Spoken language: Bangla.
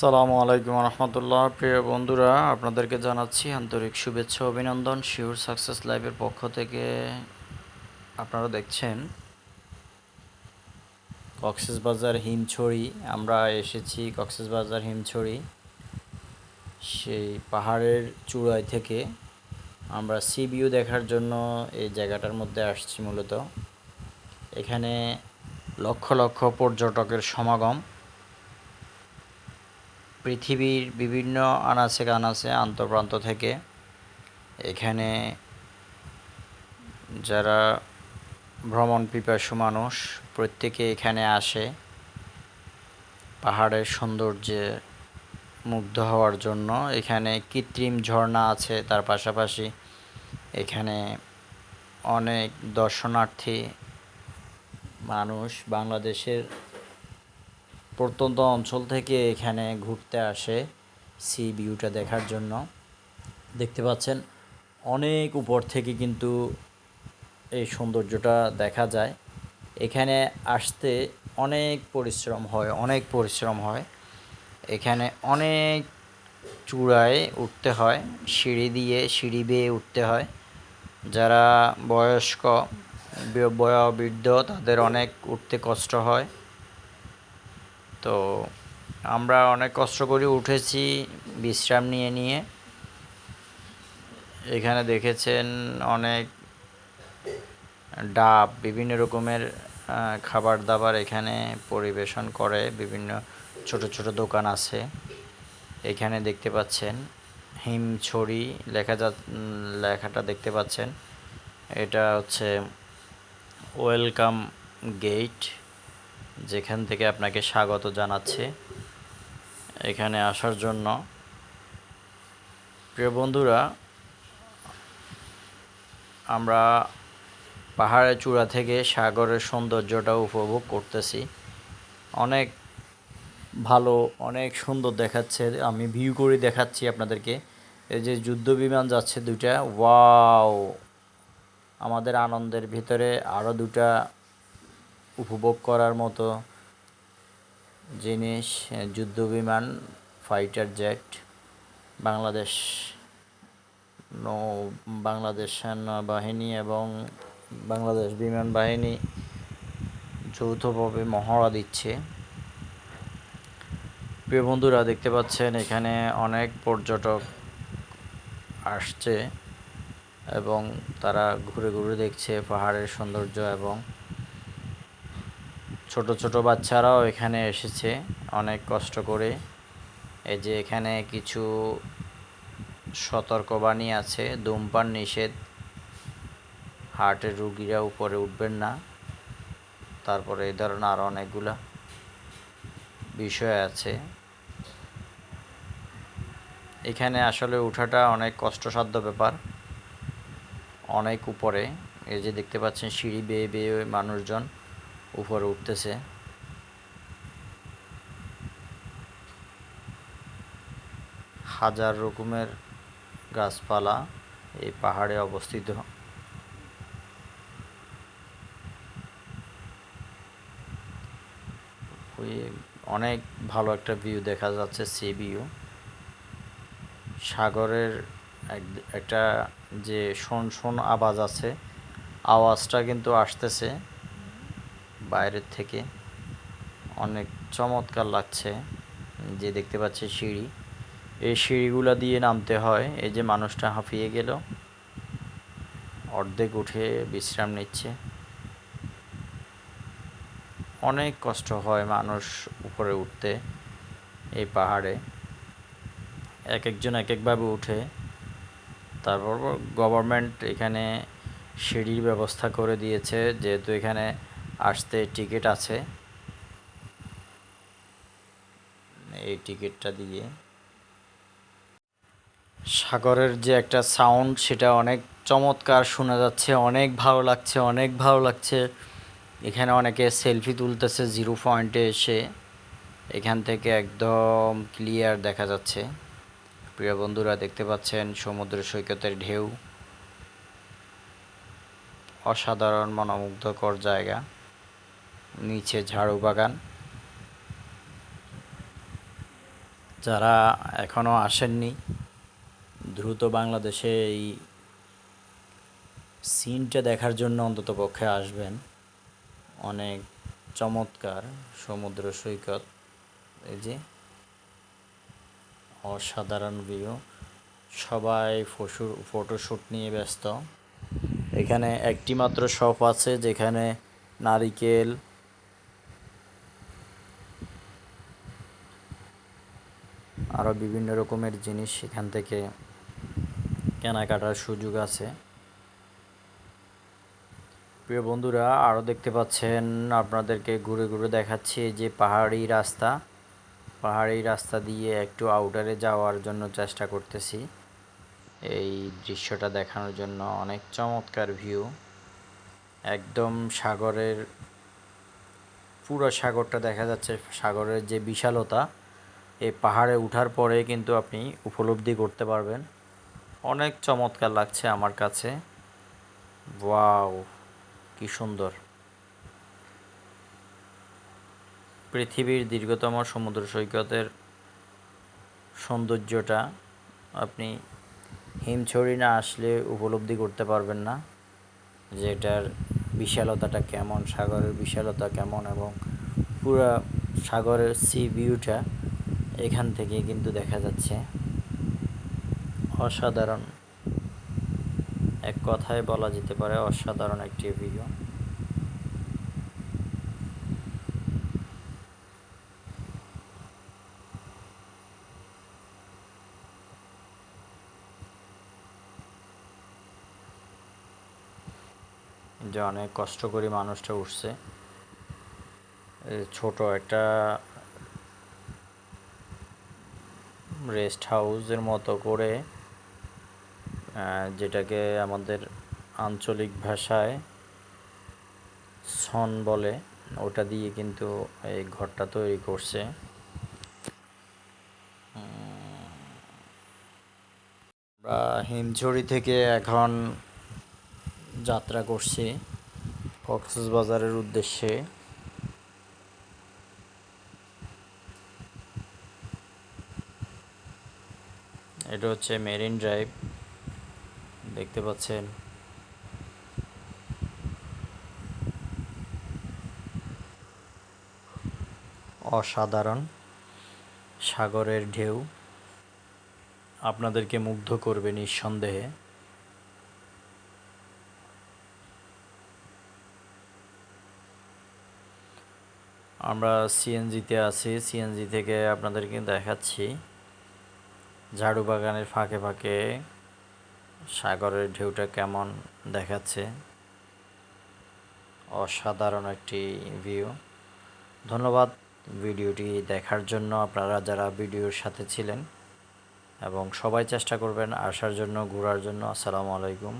সালামু আলাইকুম রহমতুল্লাহ। প্রিয় বন্ধুরা, আপনাদেরকে জানাচ্ছি আন্তরিক শুভেচ্ছা, অভিনন্দন। শিওর সাকসেস লাইভের পক্ষ থেকে আপনারা দেখছেন কক্সবাজার হিমছড়ি। আমরা এসেছি কক্সবাজার হিমছড়ি, সেই পাহাড়ের চূড়ায় থেকে। আমরা সি ভিউ দেখার জন্য এই জায়গাটার মধ্যে আসছি মূলত। এখানে লক্ষ লক্ষ পর্যটকের সমাগম। পৃথিবীর বিভিন্ন আনাচে কানাচে আন্তঃপ্রান্ত থেকে এখানে যারা ভ্রমণ পিপাসু মানুষ, প্রত্যেকে এখানে আসে। পাহাড়ের সৌন্দর্যে মুগ্ধ হওয়ার জন্য এখানে কৃত্রিম ঝর্ণা আছে, তার পাশাপাশি এখানে অনেক দর্শনার্থী মানুষ বাংলাদেশের প্রত্যন্ত অঞ্চল থেকে এখানে ঘুরতে আসে সি ভিউটা দেখার জন্য। দেখতে পাচ্ছেন, অনেক উপর থেকে কিন্তু এই সৌন্দর্যটা দেখা যায়। এখানে আসতে অনেক পরিশ্রম হয়, অনেক পরিশ্রম হয়। এখানে অনেক চূড়ায় উঠতে হয়, সিঁড়ি দিয়ে সিঁড়ি বেয়ে উঠতে হয়। যারা বয়স্ক, বয়োবৃদ্ধ, তাদের অনেক উঠতে কষ্ট হয়। তো আমরা অনেক কষ্ট করে উঠেছি বিশ্রাম নিয়ে নিয়ে। এখানে দেখেছেন অনেক ডাব, বিভিন্ন রকমের খাবার দাবার এখানে পরিবেশন করে, বিভিন্ন ছোট ছোট দোকান আছে। এখানে দেখতে পাচ্ছেন হিমছড়ি লেখা যা, লেখাটা দেখতে পাচ্ছেন। এটা হচ্ছে ওয়েলকাম গেট। যেখান থেকে আপনাকে স্বাগত জানাচ্ছে এখানে আসার জন্য। প্রিয় বন্ধুরা, আমরা পাহাড়ের চূড়া থেকে সাগরের সৌন্দর্যটা উপভোগ করতেছি। অনেক ভালো, অনেক সুন্দর দেখাচ্ছে, আমি ভিউ করে দেখাচ্ছি আপনাদেরকে। এই যে যুদ্ধ বিমান যাচ্ছে দুইটা, ওয়াও! আমাদের আনন্দের ভিতরে আরও দুটা উপভোগ করার মতো জিনিস যুদ্ধ বিমান ফাইটার জেট বাংলাদেশ, নৌ, বাংলাদেশ বাহিনী এবং বাংলাদেশ বিমান বাহিনী যৌথভাবে মহড়া দিচ্ছে। প্রিয় বন্ধুরা, দেখতে পাচ্ছেন এখানে অনেক পর্যটক আসছে এবং তারা ঘুরে ঘুরে দেখছে পাহাড়ের সৌন্দর্য এবং ছোট ছোট বাচ্চারাও এখানে এসেছে, অনেক কষ্ট করে। এই যে এখানে কিছু সতর্কবাণী আছে, ধূমপান নিষেধ। হার্টের রুগীরা উপরে উঠবেন না। তারপরে এই ধরনের আরও অনেকগুলা বিষয় আছে। এখানে আসলে ওঠাটা অনেক কষ্টসাধ্য ব্যাপার। অনেক উপরে, এই যে দেখতে পাচ্ছেন সিঁড়ি বেয়ে বেয়ে মানুষজন। উপরে উঠতেছে। হাজার রকমের গাছপালা এই পাহাড়ে অবস্থিত। অনেক ভালো একটা ভিউ দেখা যাচ্ছে সি ভিউ সাগরের একটা যে শোন শোন আওয়াজ আছে, আওয়াজটা কিন্তু আসতেছে। বাইরের থেকে। অনেক চমৎকার লাগছে যে দেখতে পাচ্ছি সিঁড়ি। এই সিঁড়িগুলো দিয়ে নামতে হয়। এই যে মানুষটা হাঁপিয়ে গেল। অর্ধেক উঠে বিশ্রাম নিচ্ছে। অনেক কষ্ট হয় মানুষ উপরে উঠতে এই পাহাড়ে। এক একজন এক একভাবে উঠে। তারপর গভর্নমেন্ট এখানে সিঁড়ির ব্যবস্থা করে দিয়েছে। যেহেতু এখানে আসতে টিকিট আছে। এই টিকিটটা দিয়ে। সাগরের যে একটা সাউন্ড সেটা অনেক চমৎকার শোনা যাচ্ছে, অনেক ভালো লাগছে, অনেক ভালো লাগছে। এখানে অনেকে সেলফি তুলতেছে জিরো পয়েন্টে এসে। এখান থেকে একদম ক্লিয়ার দেখা যাচ্ছে। প্রিয় বন্ধুরা, দেখতে পাচ্ছেন সমুদ্র সৈকতের ঢেউ। অসাধারণ, মনোমুগ্ধকর জায়গা। নিচে ঝাড়ু বাগান। যারা এখনও আসেননি, দ্রুত বাংলাদেশে এই সিনটা দেখার জন্য অন্তত পক্ষে আসবেন। অনেক চমৎকার সমুদ্র সৈকত, এই যে অসাধারণ ভিউ সবাই ফসু ফটোশ্যুট নিয়ে ব্যস্ত। এখানে একটি মাত্র শপ আছে যেখানে নারিকেল আরও বিভিন্ন রকমের জিনিস সেখান থেকে কেনাকাটার সুযোগ আছে। প্রিয় বন্ধুরা আরও দেখতে পাচ্ছেন, আপনাদেরকে ঘুরে ঘুরে দেখাচ্ছি যে পাহাড়ি রাস্তা। পাহাড়ি রাস্তা দিয়ে একটু আউটারে যাওয়ার জন্য চেষ্টা করতেছি। এই দৃশ্যটা দেখানোর জন্য অনেক চমৎকার ভিউ একদম সাগরের, পুরো সাগরটা দেখা যাচ্ছে সাগরের যে বিশালতা এই পাহাড়ে ওঠার পরে কিন্তু আপনি উপলব্ধি করতে পারবেন। অনেক চমৎকার লাগছে আমার কাছে। ওয়াও, কি সুন্দর। পৃথিবীর দীর্ঘতম সমুদ্র সৈকতের সৌন্দর্যটা আপনি হিমছড়ি না আসলে উপলব্ধি করতে পারবেন না। যে এটার বিশালতাটা কেমন, সাগরের বিশালতা কেমন এবং পুরা সাগরের সি ভিউটা এখান থেকে কিন্তু দেখা যাচ্ছে অসাধারণ এক কথায় বলা যেতে পারে অসাধারণ একটি ভিউ যে অনেক কষ্ট করে মানুষটা উঠছে। ছোট একটা রেস্ট হাউসের মতো করে যেটাকে আমাদের আঞ্চলিক ভাষায় সন বলে, ওটা দিয়ে কিন্তু এই ঘরটা তৈরি করছে। আমরা হিমছড়ি থেকে এখন যাত্রা করছি কক্সবাজারের উদ্দেশ্যে। এটা হচ্ছে মেরিন ড্রাইভ। দেখতে পাচ্ছেন। অসাধারণ। সাগরের ঢেউ। আপনাদেরকে মুগ্ধ করবে নিঃসন্দেহে। আমরা সিএনজিতে আছি। সিএনজি থেকে আপনাদেরকে দেখাচ্ছি। ঝাড়ু বাগানের ফাঁকে ফাঁকে সাগরের ঢেউটা কেমন দেখাচ্ছে? অসাধারণ একটি ভিউ ধন্যবাদ ভিডিওটি দেখার জন্য আপনারা যারা ভিডিওর সাথে ছিলেন এবং সবাই চেষ্টা করবেন আসার জন্য, ঘোরার জন্য। আসসালামু আলাইকুম।